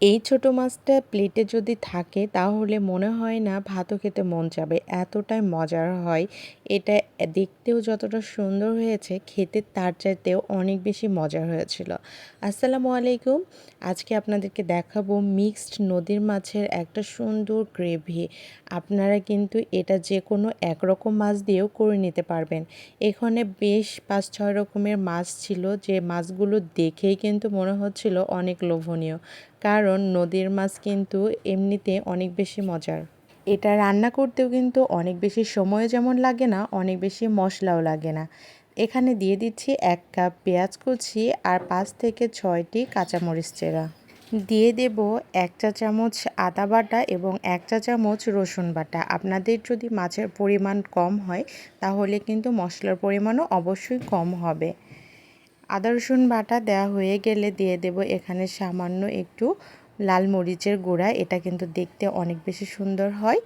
এই ছোট মাছটা প্লেটে যদি থাকে, তাহলে মনে হয় না ভাতও খেতে মন যাবে এতটাই মজার হয়। এটা দেখতেও যতটা সুন্দর হয়েছে, খেতে তার চাইতেও অনেক বেশি মজার হয়েছিল। আসসালামু আলাইকুম। আজকে আপনাদেরকে দেখাবো মিক্সড নদীর মাছের একটা সুন্দর গ্রেভি আপনারা কিন্তু এটা যে কোনো একরকম মাছ দিয়েও করে নিতে পারবেন। এখানে বেশ পাঁচ ছয় রকমের মাছ ছিল। যে মাছগুলো দেখেই কিন্তু মনে হচ্ছিল অনেক লোভনীয়। কারণ নদীর মাছ কিন্তু এমনিতে অনেক বেশি মজার। এটা রান্না করতেও কিন্তু অনেক বেশি সময় যেমন লাগে না, অনেক বেশি মশলাও লাগে না। এখানে দিয়ে দিচ্ছি এক কাপ পেঁয়াজ কুচি আর পাঁচ থেকে ছয়টি কাঁচামরিচ চেরা। দিয়ে দেব এক চা চামচ আদা বাটা এবং এক চা চামচ রসুন বাটা। আপনাদের যদি মাছের পরিমাণ কম হয়, তাহলে কিন্তু মশলার পরিমাণও অবশ্যই কম হবে। আদা, রসুন বাটা দেওয়া হয়ে গেলে দিয়ে দেব এখানে সামান্য একটু লাল মরিচের গুঁড়া। এটা কিন্তু দেখতে অনেক বেশি সুন্দর হয়।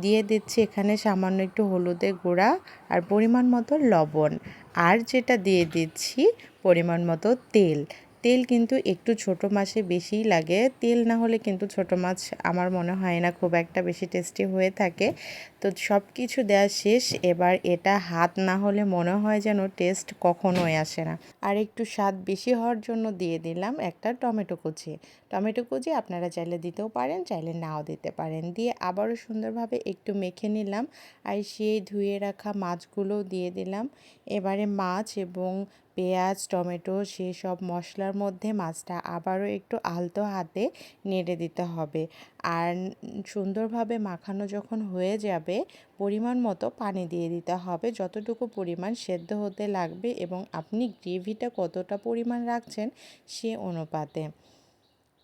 দিয়ে দিচ্ছি এখানে সামান্য একটু হলুদের গুঁড়া আর পরিমাণ মতো লবণ। আর যেটা দিয়ে দিচ্ছি পরিমাণ মতো তেল। তেল কিন্তু একটু ছোট মাছে বেশিই লাগে। তেল না হলে কিন্তু ছোট মাছ আমার মনে হয় না খুব একটা বেশি টেস্টি হয়ে থাকে। তো সব কিছু দেওয়া শেষ। এবার এটা হাত না হলে মনে হয় যেন টেস্ট কখনোই আসে না। আর একটু স্বাদ বেশি হওয়ার জন্য দিয়ে দিলাম একটা টমেটো কুচি। টমেটো কুচি আপনারা চাইলে দিতেও পারেন, চাইলে নাও দিতে পারেন। দিয়ে আবারও সুন্দরভাবে একটু মেখে নিলাম। আর সেই ধুয়ে রাখা মাছগুলোও দিয়ে দিলাম। এবারে মাছ এবং পেঁয়াজ, টমেটো সেসব মশলার মধ্যে মাছটা আবারও একটু আলতো হাতে নেড়ে দিতে হবে। আর সুন্দরভাবে মাখানো যখন হয়ে যাবে, পরিমাণ মতো পানি দিয়ে দিতে হবে। যতটুকু পরিমাণ সেদ্ধ হতে লাগবে এবং আপনি গ্রেভিটা কতটা পরিমাণ রাখছেন সে অনুপাতে।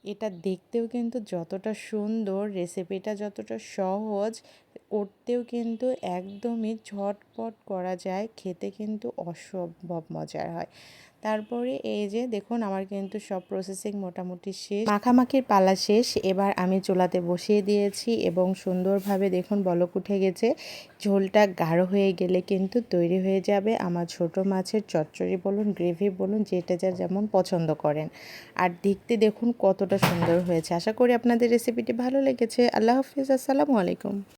এটা দেখতেও কিন্তু যতটা সুন্দর রেসিপিটা যতটা সহজ, করতেও কিন্তু একদমই ঝটপট করা যায়, খেতে কিন্তু অসম্ভব মজার হয়। তারপরে এই যে দেখুন, আমার কিন্তু সব প্রসেসিং মোটামুটি শেষ। মাখামাখির পালা শেষ। এবার আমি চুলাতে বসিয়ে দিয়েছি এবং সুন্দরভাবে দেখুন, বলক উঠে গেছে। ঝোলটা গাঢ় হয়ে গেলে কিন্তু তৈরি হয়ে যাবে আমার ছোট মাছের চচ্চড়ি বলুন গ্রেভি বলুন, যেটা যা যেমন পছন্দ করেন। আর দেখতে দেখুন কতটা সুন্দর হয়েছে। আশা করি আপনাদের রেসিপিটি ভালো লেগেছে। আল্লাহ হাফিজ। আসসালামু আলাইকুম।